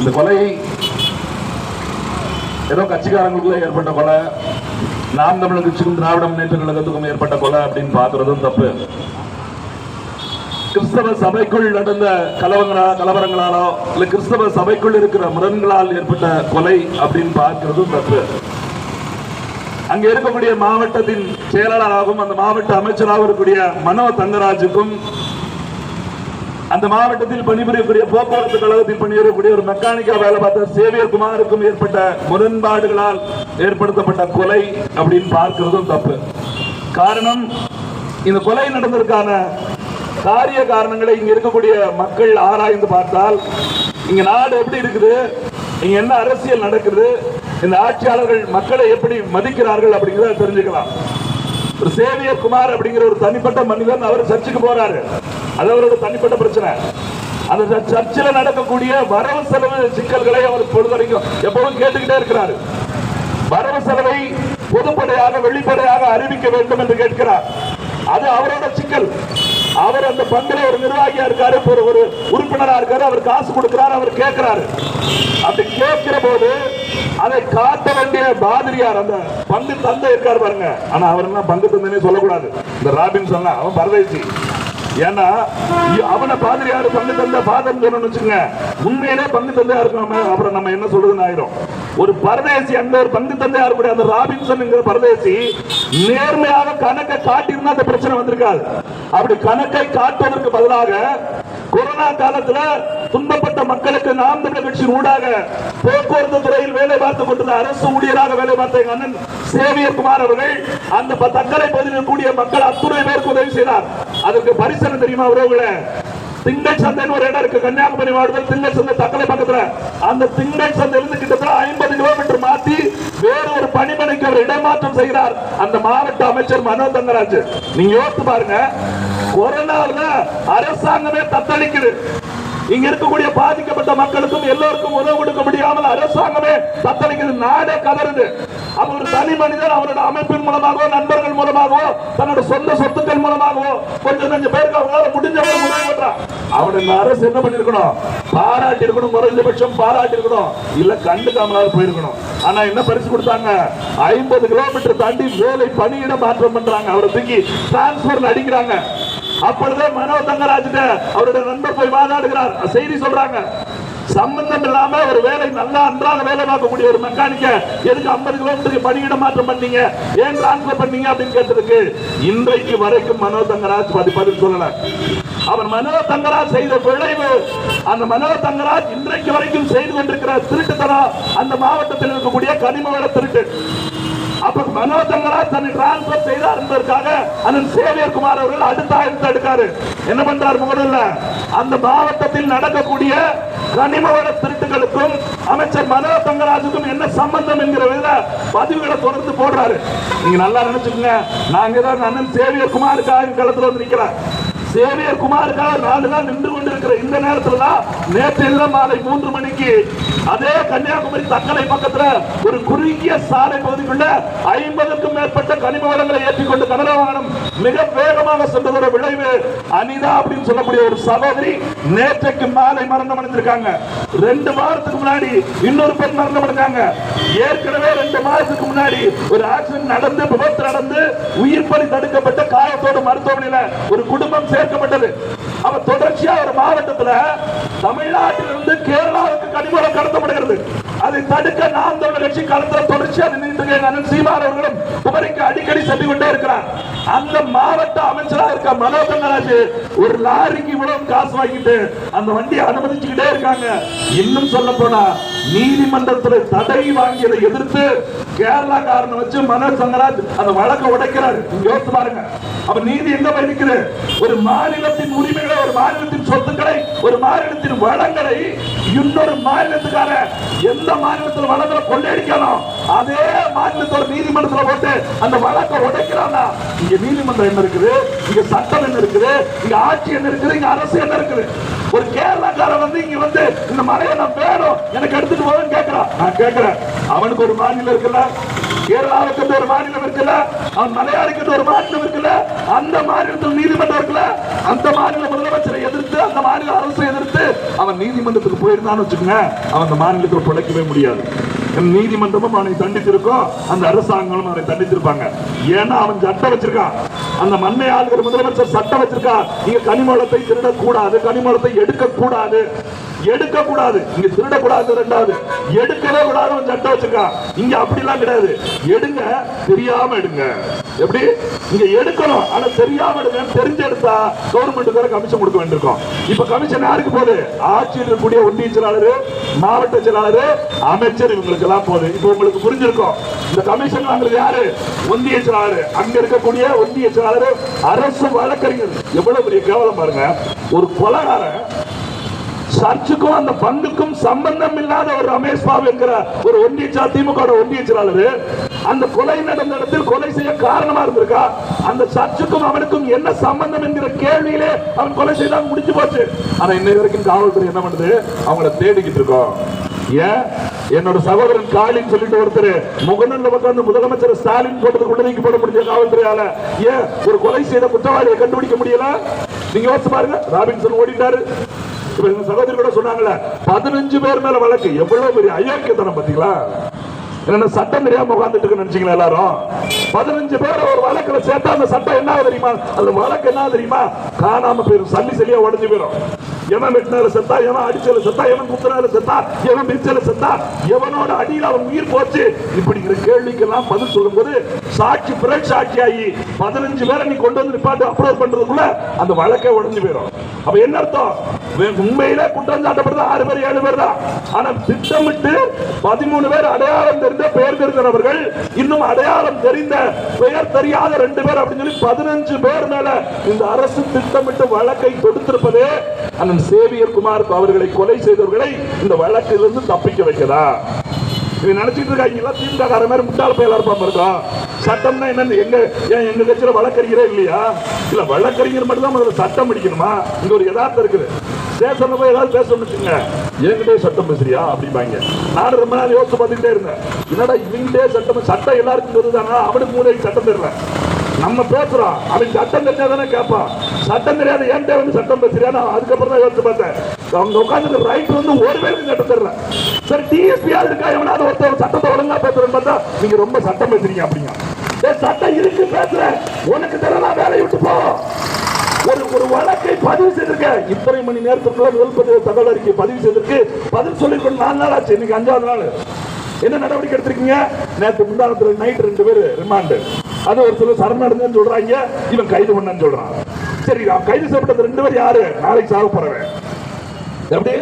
இந்த கொலை ஏதோ கட்சிக்காரங்களுக்குள்ள ஏற்பட்ட கொலை நாம் தமிழர் கட்சிக்கும் திராவிட முன்னேற்ற கழகத்துக்கும் ஏற்பட்ட கொலை அப்படின்னு பார்க்கறதும் தப்பு. கிறிஸ்தவ சபைக்குள் நடந்த கலவங்களா கலவரங்களாலோ இல்ல கிறிஸ்தவ சபைக்குள் இருக்கிற முரண்களால் ஏற்பட்ட கொலை அப்படின்னு பார்க்கிறதும் தப்பு. அங்க இருக்கக்கூடிய மாவட்டத்தின் செயலாளராகவும் அந்த மாவட்ட அமைச்சராகவும் இருக்கக்கூடிய மனோ தங்கராஜுக்கும் அந்த மாவட்டத்தில் பணிபுரியக்கூடிய போக்குவரத்து கழகத்தில் பணிபுரியக்கூடிய ஒரு மெக்கானிக்கா வேலை பார்த்த சேவியர் குமாருக்கும் ஏற்பட்ட முரண்பாடுகளால் ஏற்படுத்தப்பட்ட கொலை அப்படின்னு பார்க்கிறதும் தப்பு. காரணம் இந்த கொலை நடந்ததற்கான காரிய காரணங்களை இங்க இருக்கக்கூடிய மக்கள் ஆராய்ந்து பார்த்தால் இங்க நாடு எப்படி இருக்குது இங்க என்ன அரசியல் நடக்குது இந்த ஆட்சியாளர்கள் மக்களை எப்படி மதிக்கிறார்கள் அப்படிங்கிறத தெரிஞ்சுக்கலாம். ஒரு சேவியர் குமார் அப்படிங்கிற ஒரு தனிப்பட்ட மனிதன் அவர் சர்ச்சுக்கு போறாரு. அது அவரோட தனிப்பட்ட பிரச்சனை. அந்த ச- சர்ச்சில் நடக்கக்கூடிய வரவு செலவு சிக்கல்களை அவர் பொழுதடைக்கும். எப்பவும் கேட்டுக்கிட்டே இருக்கிறாரு. வரவு செலவை பொதுப்படையாக வெளிப்படையாக அறிவிக்க வேண்டும் என்று கேட்கிறார். அது அவரோட சிக்கல். அவர் அந்த பங்கில் ஒரு நிர்வாகியா இருக்காரு ஒரு ஒரு உறுப்பினரா இருக்காரு அவர் காசு கொடுக்கிறார் அவர் கேட்கிறாரு. அப்படி கேட்கிற போது அதை காட்ட வேண்டிய பாதிரியார் அந்த பங்கு தந்தை இருக்காரு பாருங்க. ஆனா அவர் என்ன பங்கு தந்தைன்னு சொல்லக்கூடாது. இந்த ராபின் சொன்னா அவன் பரதேசி. ஏன்னா அவனை பாதிரியாரு பங்கு தந்த? பாதம் சொன்னு வச்சுங்க உண்மையிலே பங்கு தந்தையா இருக்கணும் அப்புறம் நம்ம என்ன சொல்றதுன்னு ஆயிரும் ஒரு பரதேசி அந்த ஒரு பங்கு தந்தையா இருக்கக்கூடிய அந்த ராபின்சன்ங்கிற பரதேசி நேர்மையாக கணக்கை காட்டியிருந்தா அந்த பிரச்சனை வந்திருக்காது. அப்படி கணக்கை காட்டுவதற்கு பதிலாக கொரோனா காலத்துல துன்பப்பட்ட மக்களுக்கு நாம் தமிழர் கட்சியின் ஊடாக போக்குவரத்து துறையில் வேலை பார்த்துக் கொண்டிருந்த அரசு ஊழியராக வேலை பார்த்த எங்க அண்ணன் சேவியர்குமார் அவர்கள் அந்த தக்கலை பகுதியில் கூடிய மக்கள் அத்துணை பேருக்கு உதவி செய்தார். அதுக்கு பரிசனம் தெரியுமா உறவுகளை? திங்கள் சந்தைன்னு ஒரு இடம் இருக்கு. கன்னியாகுமரி மாவட்டத்தில் திங்கள் சந்தை தக்கலை பக்கத்துல. அந்த திங்கள் சந்தையிலிருந்து கிட்டத்தட்ட ஐம்பது கிலோமீட்டர் மாத்தி வேற ஒரு பணிமனைக்கு அவர் இடமாற்றம் செய்கிறார் அந்த மாவட்ட அமைச்சர் மனோ தங்கராஜ். நீங்க யோசித்து பாருங்க. கொரோனாவில் அரசாங்கமே தத்தளிக்குது. இங்க இருக்கக்கூடிய பாதிக்கப்பட்ட மக்களுக்கும் எல்லோருக்கும் உதவு கொடுக்க முடியாமல் அரசாங்கமே தத்தளிக்குது. நாடே கதறுது. அவர் ஒரு தனி மனிதர் அவரோட அமைப்பின் மூலமாகவோ நண்பர்கள் மூலமாகவோ தன்னோட சொந்த சொத்துக்கள் மூலமாகவோ கொஞ்சம் கொஞ்சம் பேருக்கு அவங்களால முடிஞ்சவங்க உதவி பண்றான் அவன் இந்த அரசு என்ன பண்ணிருக்கணும்? பாராட்டி இருக்கணும் குறைந்தபட்சம் பாராட்டி இருக்கணும் இல்ல கண்டுக்காமலாவது போயிருக்கணும். ஆனா என்ன பரிசு கொடுத்தாங்க? ஐம்பது கிலோமீட்டர் தாண்டி வேலை பணியிட மாற்றம் பண்றாங்க. அவரை தூக்கி டிரான்ஸ்பர் அடிக்கிறாங்க. அப்பொழுதே மனோ தங்கராஜிட்ட அவருடைய நண்பர் போய் வாதாடுகிறார். செய்தி சொல்றாங்க. சம்பந்தம் இல்லாம ஒரு வேலை நல்லா அன்றாக வேலை பார்க்கக்கூடிய ஒரு மெக்கானிக்க எதுக்கு 50 கிலோமீட்டருக்கு பணியிட மாற்றம் பண்ணீங்க? ஏன் டிரான்ஸ்பர் பண்ணீங்க அப்படின்னு கேட்டிருக்கு இன்றைக்கு வரைக்கும் மனோ தங்கராஜ் பதில் பதில் சொல்லல. அவர் மனோ தங்கராஜ் செய்த விளைவு அந்த மனோ தங்கராஜ் இன்றைக்கு வரைக்கும் செய்து கொண்டிருக்கிற திருட்டுத்தனம் அந்த மாவட்டத்தில் இருக்கக்கூடிய கனிம வள திருட்டு. அப்ப மனோதங்கராஜ் தன்னை டிரான்ஸ்பர் செய்தார் என்பதற்காக அண்ணன் சேவியர் குமார் அவர்கள் அடுத்த ஆயிரத்தை எடுக்காரு. என்ன பண்றாரு முதல்ல? அந்த மாவட்டத்தில் நடக்கக்கூடிய கனிம வள திருட்டுகளுக்கும் அமைச்சர் மனோ தங்கராஜுக்கும் என்ன சம்பந்தம் என்கிற வித பதிவுகளை தொடர்ந்து போடுறாரு. நீங்க நல்லா நினைச்சுக்கோங்க. நாங்க ஏதாவது அண்ணன் சேவியர் குமாருக்காக களத்துல வந்து நிக்கிறேன். சேவியர் குமாருக்காக நாலு நாள் நின்று கொண்டிருக்கிற இந்த நேரத்துல தான் நேற்று இல்லை மாலை மூன்று மணிக்கு அதே கன்னியாகுமரி தக்கலை பக்கத்துல ஒரு குறுகிய சாலை பகுதிக்குள்ள ஐம்பதுக்கும் மேற்பட்ட கனிம வளங்களை ஏற்றிக்கொண்டு கனரா வாகனம் மிக வேகமாக சென்றதோட விளைவு அனிதா அப்படின்னு சொல்லக்கூடிய ஒரு சகோதரி நேற்றைக்கு மாலை மரணம் அடைஞ்சிருக்காங்க ரெண்டு வாரத்துக்கு முன்னாடி இன்னொரு பெண் மரணம் அடைஞ்சாங்க. ஏற்கனவே ரெண்டு மாதத்துக்கு முன்னாடி ஒரு ஆக்சிடென்ட் நடந்து விபத்து நடந்து உயிர் பலி தடுக்கப்பட்ட காயத்தோடு மருத்துவமனையில ஒரு குடும்பம் சேர்க்கப்பட்டது. அவ தொடர்ச்சியா ஒரு மாவட்டத்துல தமிழ்நாட்டிலிருந்து கேரளாவுக்கு கனிமூலம் கடத்தப்படுகிறது. அதை தடுக்க நாம் தமிழர் கட்சி களத்தில் தொடர்ச்சியாக நின்றுட்டு இருக்க அண்ணன் சீமான் அவர்களும் குமரிக்கு அடிக்கடி சொல்லிக் கொண்டே இருக்கிறார். அந்த மாவட்ட அமைச்சராக இருக்க மனோ தங்கராஜ் ஒரு லாரிக்கு இவ்வளவு காசு வாங்கிட்டு அந்த வண்டியை அனுமதிச்சுக்கிட்டே இருக்காங்க. இன்னும் சொல்ல போனா நீதிமன்றத்தில் தடை வாங்கியதை எதிர்த்து கேரளா காரனை வச்சு மனோ சங்கராஜ் அந்த வழக்கை உடைக்கிறார். யோசித்து பாருங்க. அப்ப நீதி எங்க போய் நிக்குது? ஒரு மாநிலத்தின் உரிமைகளை ஒரு மாநிலத்தின் சொத்துக்களை ஒரு மாநிலத்தின் வளங்களை இன்னொரு மாநிலத்துக்கார எந்த மாநிலத்தில் வழக்கில் கொள்ளையடிக்கணும் அதே மாநிலத்தோட நீதிமன்றத்துல போட்டு அந்த வழக்கை உடைக்கிறானா? இங்க நீதிமன்றம் என்ன இருக்குது? இங்க சட்டம் என்ன இருக்குது? இங்க ஆட்சி என்ன இருக்குது? இங்க அரசு என்ன இருக்குது? ஒரு கேரளாக்காரன் வந்து இங்க வந்து இந்த மலையை நான் வேணும். எனக்கு எடுத்துட்டு போவேன்னு கேட்கிறான் நான் கேட்கிறேன் அவனுக்கு ஒரு மாநிலம் இருக்குல்ல? கேரளாவுக்கு ஒரு மாநிலம் இருக்குல்ல? அவன் மலையாளிக்கு ஒரு மாநிலம் இருக்குல்ல? அந்த மாநிலத்தில் நீதிமன்றம் இருக்குல்ல? அந்த மாநில முதலமைச்சரை எதிர்த்து அந்த மாநில அரசை எதிர்த்து அவன் அவன் நீதிமன்றத்துக்கு போயிருந்தான்னு வச்சுக்கோங்க. அவன் அந்த மாநிலத்தில் பிழைக்கவே முடியாது. நீதிமன்றமும் அவனை தண்டித்திருக்கோம் அந்த அரசாங்கமும் அவனை தண்டித்திருப்பாங்க ஏன்னா அவன் சட்டம் வச்சிருக்கான். அந்த மண்ணை ஆளுகிற முதலமைச்சர் சட்டம் வச்சிருக்கான். நீங்க கனிமூலத்தை திருடக்கூடாது கனிமூலத்தை எடுக்கக்கூடாது. எடுக்க கூடாது இங்க திருடக்கூடாது ரெண்டாவது. எடுக்கவே கூடாது ஒரு சட்டம் வச்சிருக்கான் இங்க அப்படிலாம் கிடையாது. எடுங்க தெரியாம எடுங்க. எப்படி? இங்க எடுக்கணும். ஆனா தெரியாம எடுங்க. தெரிஞ்சு எடுத்தா கவர்மெண்ட் வேற கமிஷன் கொடுக்க வேண்டியிருக்கும். இப்ப கமிஷன் யாருக்கு போகுது? ஆட்சியில் இருக்கக்கூடிய ஒன்றிய செயலாளர் மாவட்ட செயலாளர் அமைச்சர் இவங்களுக்கு எல்லாம் போகுது. இப்ப உங்களுக்கு புரிஞ்சிருக்கும். இந்த கமிஷன் வாங்குறது யாரு? ஒன்றிய செயலாளர். அங்க இருக்கக்கூடிய ஒன்றிய செயலாளர் அரசு வழக்கறிஞர். எவ்வளவு பெரிய கேவலம் பாருங்க. ஒரு கொலகாரன் சர்ச்சுக்கும் அந்த பங்குக்கும் சம்பந்தம் இல்லாத ஒரு ரமேஷ் பாபு என்கிற ஒரு ஒன்றிய திமுக ஒன்றிய செயலாளர் அந்த கொலை நடந்த இடத்தில் கொலை செய்ய காரணமா இருந்திருக்கா? அந்த சர்ச்சுக்கும் அவனுக்கும் என்ன சம்பந்தம் என்கிற கேள்வியிலே அவன் கொலை செய்தால் முடிஞ்சு போச்சு. ஆனா இன்னை வரைக்கும் காவல்துறை என்ன பண்ணுது? அவங்கள தேடிக்கிட்டு இருக்கோம். ஏன்? என்னோட சகோதரன் காளின்னு சொல்லிட்டு ஒருத்தர் முகநூல்ல உட்கார்ந்து முதலமைச்சர் ஸ்டாலின் போட்டது கொண்டு நீக்கப்பட முடிஞ்ச காவல்துறையால. ஏன்? ஒரு கொலை செய்த குற்றவாளியை கண்டுபிடிக்க முடியல? நீங்க யோசிச்சு பாருங்க. ராபின்சன் ஓடிட்டாரு. இப்ப எங்க சகோதரி கூட சொன்னாங்கல்ல பதினஞ்சு பேர் மேல வழக்கு. எவ்வளவு பெரிய அயோக்கியத்தனம் பாத்தீங்களா? என்ன சட்டம் தெரியாம உட்காந்துட்டு நினைச்சீங்களா எல்லாரும்? பதினஞ்சு பேர் ஒரு வழக்குல சேர்த்தா அந்த சட்டம் என்ன தெரியுமா? அந்த வழக்கு என்ன தெரியுமா? காணாம போயிரும். சல்லி சல்லியா உடஞ்சு போயிரும். எவன் வெட்டினால செத்தா எவன் அடிச்சல செத்தா எவன் குத்துனால செத்தா எவன் மிச்சல செத்தா எவனோட அடியில் அவன் உயிர் போச்சு. இப்படிங்கிற கேள்விக்கெல்லாம் பதில் சொல்லும்போது சாட்சி பிற ஆகி பதினஞ்சு பேரை நீ கொண்டு வந்து நிப்பாட்டு அப்ரோச் பண்றதுக்குள்ள அந்த வழக்கே உடஞ்சு போயிடும் அப்ப என்ன அர்த்தம்? வே- உண்மையிலே குற்றம் சாட்டப்படுறது ஆறு பேர் ஏழு பேர் தான். ஆனா திட்டமிட்டு பதிமூணு பேர் அடையாளம் தெரிந்த பெயர் தெரிந்தவர்கள் இன்னும் அடையாளம் தெரிந்த பெயர் தெரியாத ரெண்டு பேர் அப்படின்னு சொல்லி பதினஞ்சு பேர் மேல இந்த அரசு திட்டமிட்டு வழக்கை தொடுத்திருப்பதே அண்ணன் சேவியர் குமார் அவர்களை கொலை செய்தவர்களை இந்த வழக்கிலிருந்து தப்பிக்க வைக்கதா? இவங்க நினைச்சிட்டு இருக்காங்க திமுக கார மாதிரி முட்டாள பயலா இருப்பாம இருக்கோம் சட்டம்னா என்னன்னு எங்க ஏன் எங்க கட்சியில வழக்கறிஞரே இல்லையா? இல்ல வழக்கறிஞர் மட்டும் தான் முதல்ல சட்டம் அடிக்கணுமா இங்க ஒரு யதார்த்தம் இருக்குது. ஸ்டேஷன்ல போய் ஏதாவது பேசணும்னு வச்சுங்க என்கிட்டே சட்டம் பேசுறியா? அப்படிம்பாங்க. நான் ரொம்ப நாள் யோசிச்சு பார்த்துக்கிட்டே இருந்தேன். என்னடா இவங்கிட்டே சட்டம் சட்டம் எல்லாருக்கும் தெரியுதானா? அவனுக்கு மூலைக்கு சட்டம் தெரியல. நம்ம பேசுறோம் அவன் சட்டம் தெரிஞ்சாதானே கேட்பான் சட்டம் தெரியாத ஏன்டே வந்து சட்டம் பேசுறியா? நான் அதுக்கப்புறம் தான் யோசிச்சு பார்த்தேன். அவங்க உட்காந்து ரைட் வந்து ஒரு பேருக்கு கேட்டு தர்றேன் சரி டிஎஸ்பியா இருக்கா? எவனாவது ஒருத்தர் சட்டத்தை ஒழுங்கா பேசுறேன்னு பார்த்தா நீங்க ரொம்ப சட்டம் பேசுறீங்க அப்படிங்க. சட்டம் இருக்கு பேசுறேன் உனக்கு தெரியல வேலையை விட்டு போ. ஒரு ஒரு வழக்கை பதிவு செய்திருக்க இத்தனை மணி நேரத்துக்குள்ள முதல் பதிவு தகவல் அறிக்கை பதிவு செய்திருக்கு. பதில் சொல்லி கொண்டு நாலு நாள் ஆச்சு. இன்னைக்கு அஞ்சாவது நாள். என்ன நடவடிக்கை எடுத்திருக்கீங்க? நேற்று முந்தானத்தில் நைட் ரெண்டு பேர் ரிமாண்டு அது ஒரு சிலர் சரணடைஞ்சு சொல்றாங்க இவன் கைது பண்ணன்னு சொல்றான். சரி அவன் கைது செய்யப்பட்டது ரெண்டு பேர் யாரு? நாளைக்கு சாக போறவன். எப்படி?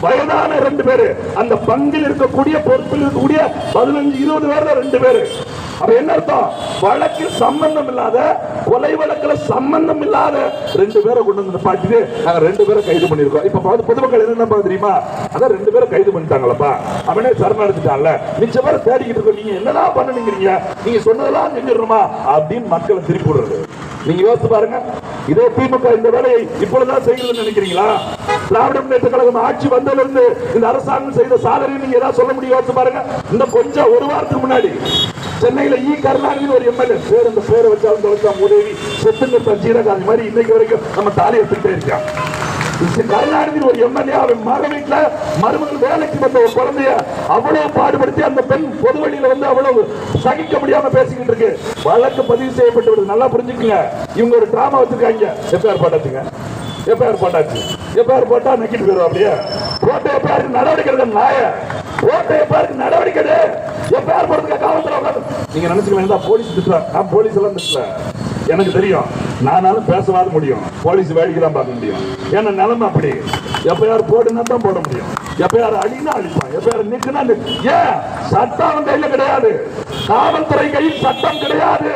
வயதான ரெண்டு பேரு. அந்த பங்கில் இருக்கக்கூடிய பொறுப்பில் இருக்கக்கூடிய பதினஞ்சு இருபது பேர்ல ரெண்டு பேரு. அப்ப என்ன அர்த்தம்? வழக்கில் சம்பந்தம் இல்லாத கொலை வழக்குல சம்பந்தம் இல்லாத ரெண்டு பேரை கொண்டு வந்து நிப்பாட்டிட்டு நாங்க ரெண்டு பேரை கைது பண்ணிருக்கோம் இப்ப பாத்து பொதுமக்கள் என்ன தெரியுமா? அதான் ரெண்டு பேரை கைது பண்ணிட்டாங்களப்பா. அவனே சரணடைஞ்சிட்டான்ல மிச்ச பேரை தேடிக்கிட்டு இருக்கோம். நீங்க என்னதான் பண்ணுங்கிறீங்க நீங்க சொன்னதெல்லாம் செஞ்சிடணுமா? அப்படின்னு மக்களை திருப்பி விடுறது நீங்க யோசிச்சு பாருங்க. இதே திமுக இந்த வேலையை இப்பொழுதுதான் செய்யணும்னு நினைக்கிறீங்களா? திராவிட முன்னேற்ற கழகம் ஆட்சி வந்ததிலிருந்து இந்த அரசாங்கம் செய்த சாதனை நீங்க ஏதாவது சொல்ல முடியும்? பாருங்க. இந்த கொஞ்சம் ஒரு வாரத்துக்கு முன்னாடி சென்னையில ஈ கருணாநிதி ஒரு எம்எல்ஏ பேர் அந்த பேரை வச்சாலும் தொலைச்சாம் உதவி செத்துங்க ஜீரகாந்தி மாதிரி இன்னைக்கு வரைக்கும் நம்ம தாலி எடுத்துக்கிட்டே இருக்கோம் கருணாநிதி ஒரு எம்எல்ஏ அவன் மக வீட்டுல மருமகள் வேலைக்கு வந்த ஒரு குழந்தைய அவ்வளவு பாடுபடுத்தி அந்த பெண் பொது வழியில வந்து அவ்வளவு சகிக்க முடியாம பேசிக்கிட்டு இருக்கு. வழக்கு பதிவு செய்யப்பட்டு நல்லா புரிஞ்சுக்கங்க. இவங்க ஒரு டிராமா வச்சிருக்காங்க. எஃப்ஐஆர் பாடத்துக்கு எஃப்ஐஆர் போட்டாச்சு? எஃப்ஐஆர் போட்டா நக்கிட்டு போயிடும் அப்படியே? போட்ட எஃப்ஐஆர் நடவடிக்கை எடுக்க நாய. போட்ட எஃப்ஐஆர் நடவடிக்கை எடு. எஃப்ஐஆர் போடுறதுக்கு காவல்துறை உட்காந்து நீங்க நினைச்சுக்கலாம் போலீஸ் திட்டுறேன் நான் போலீஸ் எல்லாம் திட்டுறேன் எனக்கு தெரியும். நானாலும் பேசவாது முடியும். போலீஸ் வேடிக்கை தான் பார்க்க முடியும். ஏன்னா நிலைமை அப்படி. எப்பயார் போடுனா தான் போட முடியும். எப்பயார் அழினா அழிப்பான் எப்பயார் நிற்குனா ஏன்? சட்டம் அவன் கிடையாது. காவல்துறை கையில் சட்டம் கிடையாது.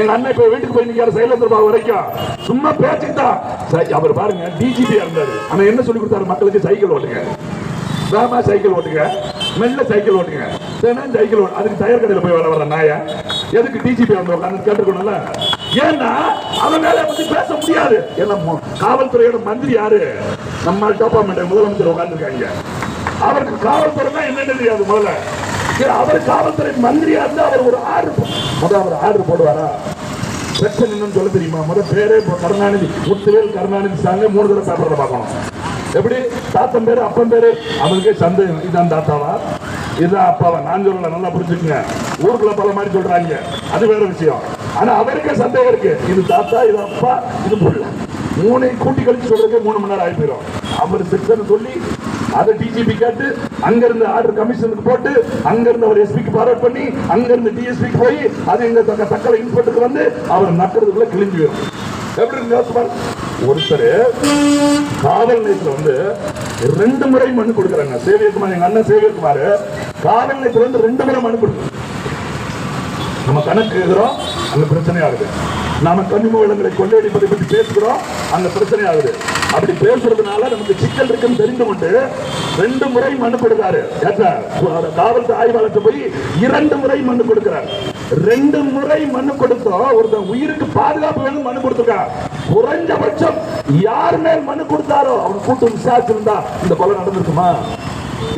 எங்க அண்ணன் இப்ப வீட்டுக்கு போய் நிக்கிற சைலந்தர் பாபு வரைக்கும். சும்மா பேச்சுக்கு தான். அவர் பாருங்க டிஜிபி இருந்தாரு. ஆனா என்ன சொல்லி கொடுத்தாரு மக்களுக்கு? சைக்கிள் ஓட்டுங்க. வேகமா சைக்கிள் ஓட்டுங்க. மெல்ல சைக்கிள் ஓட்டுங்க. தினம் சைக்கிள் ஓட்டு அதுக்கு டயர் கடையில் போய் வேலை வர நாய. எதுக்கு டிஜிபி வந்து உட்காந்து கேட்டுக்கணும்ல? ஏன்னா அவன் மேல பத்தி பேச முடியாது. ஏன்னா காவல்துறையோட மந்திரி யாரு? நம்ம டோப்பாமெண்ட் முதலமைச்சர் உட்காந்துருக்காங்க அவருக்கு காவல்துறைனா என்னன்னு தெரியாது முதல்ல. அவர் காவல்துறை மந்திரியா இருந்தா அவர் ஒரு ஆர்டர் முதல் அவர் ஆர்டர் போடுவாரா? பிரச்சனை என்னன்னு சொல்ல தெரியுமா? முதல் பேரே இப்போ கருணாநிதி முத்துவேல் கருணாநிதி சாங்க மூணு தடவை பேப்பர்ல பார்க்கணும். எப்படி? தாத்தன் பேரு அப்பன் பேரு? அவனுக்கே சந்தேகம். இதான் தாத்தாவா? இதுதான் அப்பாவா? நான் சொல்லல நல்லா புரிஞ்சுக்கங்க. ஊருக்குள்ள பல மாதிரி சொல்றாங்க. அது வேற விஷயம். ஆனா அவருக்கே சந்தேகம் இருக்கு. இது தாத்தா இது அப்பா இது புள்ள. மூணையும் கூட்டி கழிச்சு சொல்றதுக்கு மூணு மணி நேரம் ஆகி போயிடும் அவர் செக்ஷன் சொல்லி அதை டிஜிபி கேட்டு அங்கிருந்து ஆர்டர் கமிஷனுக்கு போட்டு அங்கிருந்து அவர் எஸ்பிக்கு ஃபார்வர்ட் பண்ணி அங்கிருந்து டிஎஸ்பிக்கு போய் அது எங்க தக்க தக்கலை இன்ஸ்பெக்டருக்கு வந்து அவர் நக்கிறதுக்குள்ள கிழிஞ்சு போயிடும் எப்படி இருக்கு ஒருத்தர் காவல் நிலையத்தில் வந்து ரெண்டு முறை மனு கொடுக்குறாங்க. சேவியகுமார் எங்க அண்ணன் சேவியகுமார் காவல் நிலையத்துல வந்து ரெண்டு முறை மனு கொடுக்குறாங்க நம்ம கணக்கு எழுதுறோம். அந்த பிரச்சனை ஆகுது நாம கனிம வளங்களை கொள்ளையடிப்பதை பற்றி பேசுகிறோம் அங்க பிரச்சனை ஆகுது அப்படி பேசுறதுனால நமக்கு சிக்கல் இருக்குன்னு தெரிந்து கொண்டு ரெண்டு முறை மனு கொடுக்கிறாரு ஏற்றா, காவல்துறை ஆய்வாளர்கிட்ட போய் இரண்டு முறை மனு கொடுக்கிறார். ரெண்டு முறை மனு கொடுத்தோம் ஒருத்தன் உயிருக்கு பாதுகாப்பு வேணும் மனு கொடுத்திருக்கான். குறைஞ்சபட்சம் யார் மேல் மனு கொடுத்தாரோ அவன் கூட்டு விசாரிச்சிருந்தா இந்த கொலை நடந்திருக்குமா?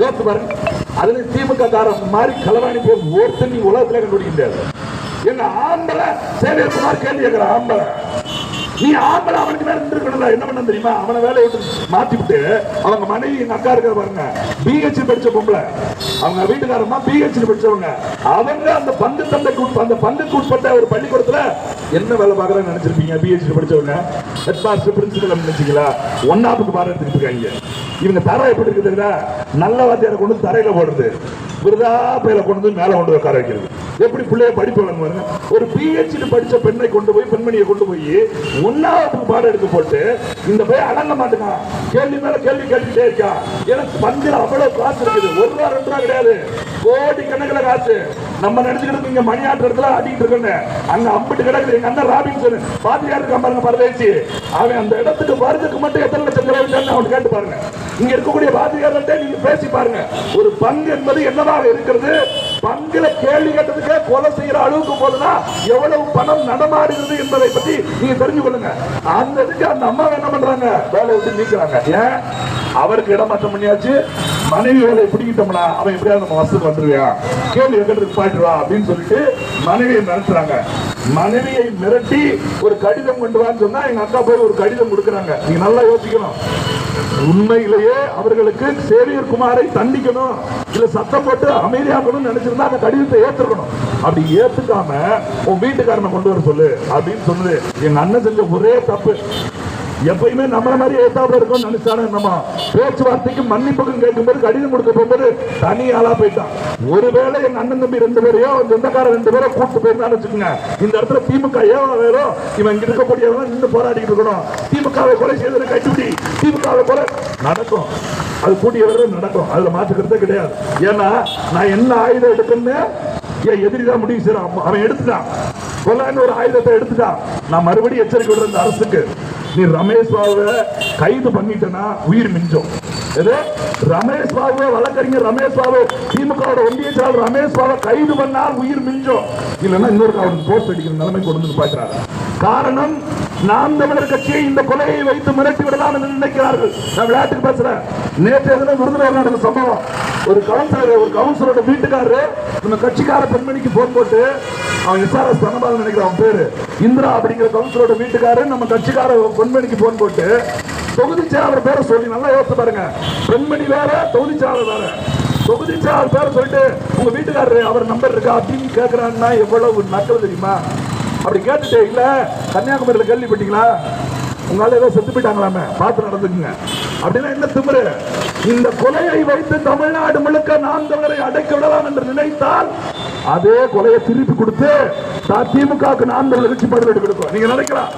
யோசிச்சு பாருங்க. அதுல திமுக காரன் மாதிரி களவாணி போய் ஒருத்தன் நீ உலகத்துல கண்டுபிடிக்க முடியாது. எங்க ஆம்பளை? சேவியர் கேள்வி கேட்கிற ஆம்பளை. நீ ஆம்பளை அவனுக்கு மேல இருந்திருக்கணும்ல என்ன பண்ண தெரியுமா? அவனை வேலையை விட்டு மாத்தி விட்டு அவங்க மனைவி எங்க அக்கா இருக்கிற பாருங்க. பிஹெச் படிச்ச பொம்பளை. அவங்க வீட்டுக்காரமா பிஹெச் படிச்சவங்க. அவங்க அந்த பந்து தந்தைக்கு உட்ப- அந்த பங்குக்கு உட்பட்ட ஒரு பள்ளிக்கூடத்துல என்ன வேலை பார்க்கறான்னு நினைச்சிருப்பீங்க? பிஹெச் படிச்சவங்க. ஹெட் மாஸ்டர் பிரின்சிபல் நினைச்சீங்களா? ஒன்னாப்புக்கு பாடம் எடுத்துட்டு இருக்காங்க. இவங்க தரம் எப்படி இருக்குது நல்ல வாத்தியாரை கொண்டு வந்து தரையில போடுறது. விருதா பையில கொண்டு வந்து மேல கொண்டு போய் உட்கார வைக்கிறது. எப்படி பிள்ளைய படிப்பு பாருங்க ஒரு பிஹெச்டி படிச்ச பெண்ணை கொண்டு போய் பெண்மணியை கொண்டு போய் ஒன்னாவது பாடம் எடுத்து போட்டு இந்த பையன் அடங்க மாட்டேங்கான் கேள்வி மேல கேள்வி கேட்டுட்டே இருக்கான் எனக்கு பந்தில அவ்வளவு காசு இருக்குது. ஒரு ரூபா ரெண்டு ரூபா கிடையாது. கோடி கணக்கில் காசு. நம்ம நினைச்சுக்கிட்டு இங்க மணியாட்டு இடத்துல அடிக்கிட்டு இருக்கேன் அங்க அம்பிட்டு கிடக்குது. எங்க அண்ணன் ராபின்சன். பாத்தியார் இருக்கான் பாருங்க பரதேசி. அவன் அந்த இடத்துக்கு வருதுக்கு மட்டும் எத்தனை லட்சம் செலவழிச்சான்னு அவன் கேட்டு பாருங்க. இங்க இருக்கக்கூடிய பாத்தியார்கிட்ட நீங்க பேசி பாருங்க. ஒரு பங்கு என்பது என்னவாக இருக்கிறது? பங்குல கேள்வி கேட்டதுக்கே கொலை செய்யற அளவுக்கு போதுனா எவ்வளவு பணம் நடமாடுகிறது என்பதை பத்தி நீங்க தெரிஞ்சு கொள்ளுங்க. அந்த இதுக்கு அந்த அம்மா என்ன பண்றாங்க? வேலையை விட்டு நீக்கிறாங்க. ஏன்? அவருக்கு இடமாற்றம் பண்ணியாச்சு. மனைவி வேலையை பிடிக்கிட்டோம்னா அவன் எப்படியாவது நம்ம வசதி வந்துருவான் கேள்வி கேட்கறதுக்கு பாட்டுவா அப்படின்னு சொல்லிட்டு மனைவியை மிரட்டுறாங்க. மனைவியை மிரட்டி ஒரு கடிதம் கொண்டு வான்னு சொன்னா எங்க அக்கா போய் ஒரு கடிதம் கொடுக்குறாங்க. நீங்க நல்லா யோசிக்கணும். உண்மையிலேயே அவர்களுக்கு சேவியர் குமாரை தண்டிக்கணும். இல்ல சத்தம் போட்டு அமைதியாக்கணும்னு நினைச்சிருந்தா அந்த கடிதத்தை ஏத்துக்கணும் அப்படி ஏத்துக்காம உன் வீட்டுக்காரனை கொண்டு வர சொல்லு அப்படின்னு சொல்லுது எங்க அண்ணன் செஞ்ச ஒரே தப்பு. எப்பயுமே நம்மள மாதிரி ஏத்தாப்புல இருக்கும்னு நினைச்சானே நம்ம பேச்சுவார்த்தைக்கு மன்னிப்புக்கும் கேட்கும்போது கடிதம் கொடுக்க போகும்போது தனி ஆளா போயிட்டான். ஒருவேளை எங்க அண்ணன் தம்பி ரெண்டு பேரையோ சொந்தக்கார ரெண்டு பேரோ கூட்டு போயிருந்தான்னு வச்சுக்கோங்க. இந்த இடத்துல திமுக ஏவா வேறோ இவன் இங்க இருக்கக்கூடியவங்க நின்று போராடிட்டு இருக்கணும். திமுகவை கொலை செய்ததை கட்டுப்படி. திமுகவை கொலை நடக்கும். அது கூடிய வரை நடக்கும். அதுல மாற்றுக்கிறதே கிடையாது. ஏன்னா நான் என்ன ஆயுதம் எடுக்கணும்னு என் எதிரி தான் முடிவு செய்யறான் அவன் எடுத்துட்டான். கொல்லான்னு ஒரு ஆயுதத்தை எடுத்துட்டான். நான் மறுபடியும் எச்சரிக்கை விடுறேன் அரசுக்கு. நீ ரமேஷ் பாபுவை கைது பண்ணிட்டனா உயிர் மிஞ்சும். எது? ரமேஷ் பாபு வழக்கறிஞர் ரமேஷ் பாபு. திமுக ஒன்றிய செயலாளர் ரமேஷ் பாபு கைது பண்ணால் உயிர் மிஞ்சும். இல்லைன்னா இன்னொரு அவர் போஸ்ட் அடிக்கிற நிலைமை கொண்டு வந்து பார்க்கிறார் காரணம் நாம் தமிழர் கட்சியை இந்த கொலையை வைத்து மிரட்டி விடலாம் என்று நினைக்கிறார்கள். நான் விளையாட்டுக்கு பேசுறேன். நேற்று எதுனா விருதுநகர் நடந்த சம்பவம். ஒரு கவுன்சிலர் ஒரு கவுன்சிலரோட வீட்டுக்காரரு நம்ம கட்சிக்கார பெண்மணிக்கு போன் போட்டு அவன் எஸ்ஆர்எஸ் தனபால் நினைக்கிற அவன் பேரு. இந்திரா அப்படிங்கிற கவுன்சிலரோட வீட்டுக்காரர் நம்ம கட்சிக்கார பெண்மணிக்கு போன் போட்டு தொகுதி செயலாளர் பேரை சொல்லி நல்லா யோசித்து பாருங்க. பெண்மணி வேற தொகுதி செயலாளர் வேற. தொகுதி செயலாளர் பேரை சொல்லிட்டு உங்க வீட்டுக்காரரு அவர் நம்பர் இருக்கா அப்படின்னு கேட்கிறான்னா எவ்வளவு நக்கல் தெரியுமா? அப்படி கேட்டுட்டே கன்னியாகுமரியில் கன்னியாகுமரியில கேள்விப்பட்டீங்களா? உங்களால் ஏதோ செத்து போயிட்டாங்களாமே பார்த்து நடந்துக்குங்க. அப்படின்னா என்ன திமிரு? இந்த கொலையை வைத்து தமிழ்நாடு முழுக்க நாம் தமிழரை அடைக்க விடலாம் என்று நினைத்தால் அதே கொலையை திருப்பி கொடுத்து தா- திமுகவுக்கு நாம் தமிழர் கட்சி பதிலடி கொடுக்கும் நீங்க நினைக்கலாம்.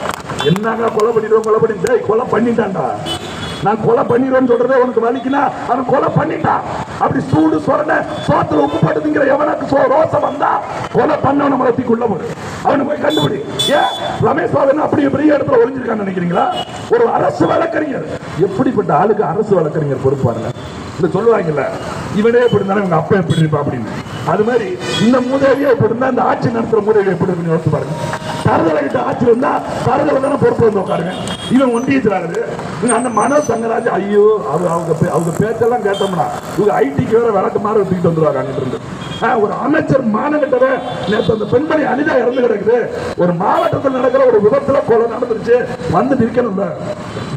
என்னங்க கொலை பண்ணிடுவோம் கொலை பண்ணி கொலை பண்ணிட்டான்டா. நான் கொலை பண்ணிடுவேன்னு சொல்றதே உனக்கு வலிக்குனா அவன் கொலை பண்ணிட்டான் அப்படி சூடு சொரண சோத்துல உப்பு போட்டு எவனுக்கு சோ ரோசம் வந்தா கொலை பண்ணவன மலத்திக்குள்ள போடு அவனை போய் கண்டுபிடி. ஏன்? ரமேஷ் பாபன் அப்படி பெரிய இடத்துல ஒளிஞ்சிருக்கான்னு நினைக்கிறீங்களா? ஒரு அரசு வழக்கறிஞர். எப்படிப்பட்ட ஆளுக்கு அரசு வழக்கறிஞர் பொறுப்பாருங்க? இந்த சொல்லுவாங்கல்ல இவனே இப்படி இருந்தாலும் இவங்க அப்பா எப்படி இருப்பா அப்படின்னு. அது மாதிரி இந்த மூதேவியே எப்படி இருந்தா இந்த ஆட்சி நடத்துற மூதேவி எப்படி இருக்குன்னு யோசிச்சு பாருங்க. தரதலை கிட்ட ஆட்சி இருந்தா தரதலை தானே பொறுப்பு வந்து உட்காருங்க. இவன் ஒன்றியத்திலாகுது அந்த மனோ சங்கராஜ் ஐயோ அவர் அவங்க பே- அவங்க பேச்செல்லாம் கேட்டோம்னா இவங்க ஐடிக்கு வேற விளக்கு மாதிரி தூக்கிட்டு வந்துருவாங்க அங்கிட்டு இருந்து. ஆ, ஒரு அமைச்சர் மாநகட்டவே நேற்று அந்த பெண்மணி அனிதா இறந்து கிடக்குது. ஒரு மாவட்டத்தில் நடக்கிற ஒரு விபத்துல கொலை நடந்துருச்சு. வந்து நிற்கணும்ல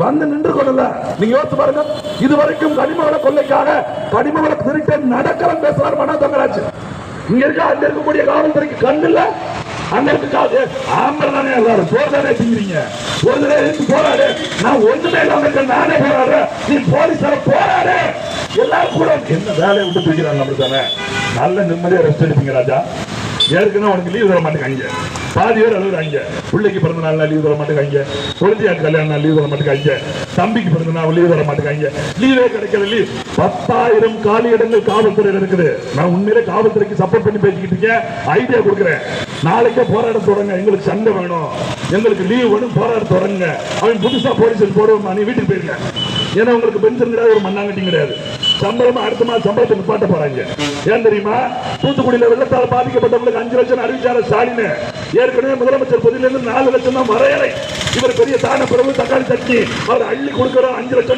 வந்து நின்று கொள்ளல நீங்க யோசிச்சு பாருங்க. இது வரைக்கும் கனிமவள கொள்ளைக்காக கனிமவள திருட்டு நடக்கலாம் பேசுறாரு மனோ தங்கராஜ். இங்க இருக்க? அங்க இருக்கக்கூடிய காவல்துறைக்கு கண்ணு இல்ல. அங்க இருக்க காது. ஆம்பளை தானே எல்லாரும். போர் திங்கிறீங்க ஒரு தடவை போராடு. நான் ஒண்ணுமே இல்லாம இருக்க நானே போராடுறேன். நீ போலீஸார போராடு. எல்லாரும் கூட என்ன வேலையை விட்டு தூக்கிறாங்க நம்மளுக்கு தானே நல்ல நிம்மதியா ரெஸ்ட் எடுப்பீங்க ராஜா. ஏற்கனவே உனக்கு லீவ் தர மாட்டேங்க பாதி பேர் அழுகுறாங்க பிள்ளைக்கு பிறந்த நாள் லீவ் தர மாட்டேங்க குழந்தையாக்கு கல்யாணம் நாள் லீவ் தர மாட்டேங்க தம்பிக்கு பிறந்த நாள் லீவ் தர மாட்டேங்க லீவே கிடைக்கல லீவ் பத்தாயிரம் காலி இடங்கள் காவல்துறையில் இருக்குது. நான் உண்மையிலே காவல்துறைக்கு சப்போர்ட் பண்ணி பேசிக்கிட்டு இருக்கேன். ஐடியா கொடுக்குறேன். நாளைக்கே போராட தொடங்க எங்களுக்கு சண்டை வேணும். எங்களுக்கு லீவ் வேணும் போராட தொடங்க அவன் புதுசா போலீஸ் போடுவோம் நீ வீட்டுக்கு போயிருங்க. ஏன்னா உங்களுக்கு பென்ஷன் கிடையாது ஒரு மண்ணாங்கட்டி கிடையாது. சம்பளமா அடுத்த மாதம் சம்பளத்தை நிப்பாட்ட போறாங்க. ஏன் தெரியுமா? தூத்துக்குடியில வெள்ளத்தால் பாதிக்கப்பட்டவங்களுக்கு அஞ்சு லட்சம் அறிவிச்சார ஸ்டாலின். ஏற்கனவே முதலமைச்சர் பதிலிருந்து நாலு லட்சம் தான் வரையறை. இவர் பெரிய தான பிறகு தக்காளி சட்னி. அவர் அள்ளி கொடுக்குறோம் அஞ்சு லட்சம்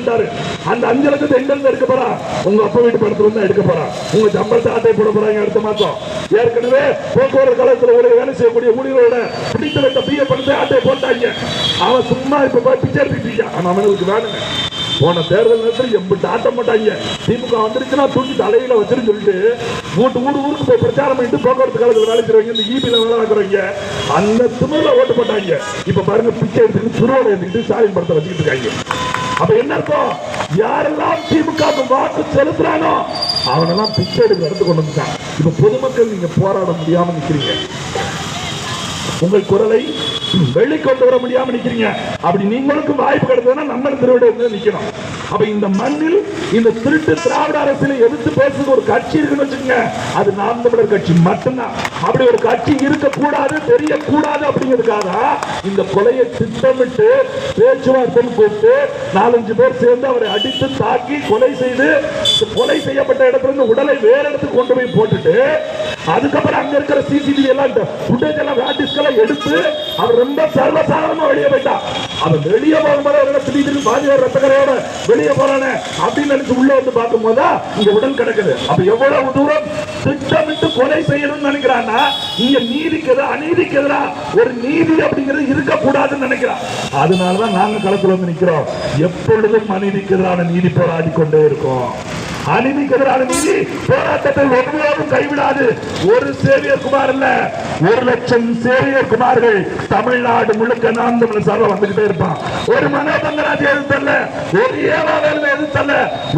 அந்த அஞ்சு லட்சத்தை எங்கிருந்து எடுக்க போறா? உங்க அப்பா வீட்டு படத்துல இருந்து எடுக்க போறா. உங்க சம்பளத்தை ஆட்டை போட போறாங்க அடுத்த மாசம் ஏற்கனவே போக்குவரத்து கழகத்தில் ஒரு வேலை செய்யக்கூடிய ஊழியரோட பிடித்து வைத்த பிஏ பணத்தை ஆட்டை போட்டாங்க. அவன் சும்மா இப்ப போய் பிச்சை எடுத்துக்கிட்டீங்க அவன் அவனுக்கு வேணுங்க. போன தேர்தல் நேரத்தில் எம்பிட்டு ஆட்ட மாட்டாங்க. திமுக வந்துருச்சுன்னா தூக்கி தலையில வச்சிருந்து சொல்லிட்டு வீட்டு ஊர் ஊருக்கு போய் பிரச்சாரம் பண்ணிட்டு போக்குவரத்து காலத்தில் வேலை செய்றவங்க இந்த ஈபியில் வேலை பார்க்குறவங்க அந்த திமிரில் ஓட்டு போட்டாங்க. இப்போ பாருங்க பிச்சை எடுத்துக்கிட்டு சுருவோட எடுத்துக்கிட்டு ஸ்டாலின் படத்தை வச்சுக்கிட்டு இருக்காங்க. அப்ப என்ன அர்த்தம்? யாரெல்லாம் திமுக வாக்கு செலுத்துறானோ அவனெல்லாம் பிச்சை எடுக்க எடுத்து கொண்டு வந்துட்டான். இப்ப பொதுமக்கள் நீங்க போராட முடியாம நிக்கிறீங்க. உங்கள் குரலை வெளிக்கொண்டு வர முடியாம நிக்கிறீங்க. அப்படி நீங்களுக்கும் வாய்ப்பு கிடைச்சதுன்னா நம்ம திருவிட நிக்கணும். அப்ப இந்த மண்ணில் இந்த திருட்டு திராவிட அரசியலை எதிர்த்து பேசுறது ஒரு கட்சி இருக்குன்னு வச்சுக்கோங்க. அது நாம் தமிழர் கட்சி மட்டும்தான். அப்படி ஒரு கட்சி இருக்கக்கூடாது தெரியக்கூடாது அப்படிங்கிறதுக்காக இந்த கொலையை திட்டமிட்டு பேச்சுவார்த்தை கூப்பிட்டு நாலஞ்சு பேர் சேர்ந்து அவரை அடித்து தாக்கி கொலை செய்து கொலை செய்யப்பட்ட இடத்துல இருந்து உடலை வேற இடத்துக்கு கொண்டு போய் போட்டுட்டு அதுக்கப்புறம் அங்க இருக்கிற சிசிடிவி எல்லாம் ஃபுட்டேஜ் எல்லாம் ஆர்டிஸ்ட் எல்லாம் எடுத்து அவர் ரொம்ப சர்வசாதாரணமா வெளியே போயிட்டான். அவன் வெளியே போகும்போது அவரோட திடீர்னு பாதியார் ரத்தக்கரையோட வெளியே போறானே அப்படின்னு நினைச்சு உள்ள வந்து பார்க்கும் போதா இங்க உடல் கிடக்குது. அப்ப எவ்வளவு தூரம் திட்டமிட்டு கொலை செய்யணும்னு நினைக்கிறான்னா இங்க நீதிக்கு எதிரா அநீதிக்கு எதிரா ஒரு நீதி அப்படிங்கிறது இருக்கக்கூடாதுன்னு நினைக்கிறான். அதனாலதான் நாங்க களத்துல வந்து நிக்கிறோம் எப்பொழுதும் அநீதிக்கு எதிரான நீதி போராடி கொண்டே இருக்கோம். அநீதிக்கு எதிரான நீதி போராட்டத்தை ஒருபோதும் கைவிடாது. ஒரு சேவியர் குமார் இல்ல ஒரு லட்சம் சேவியர் குமார்கள் தமிழ்நாடு முழுக்க நாம் தமிழ் சார்பா வந்துகிட்டே இருப்பான். ஒரு மனோ தங்கராஜ் எதிர்த்தல்ல ஒரு ஏவா வேலை எதிர்த்தல்ல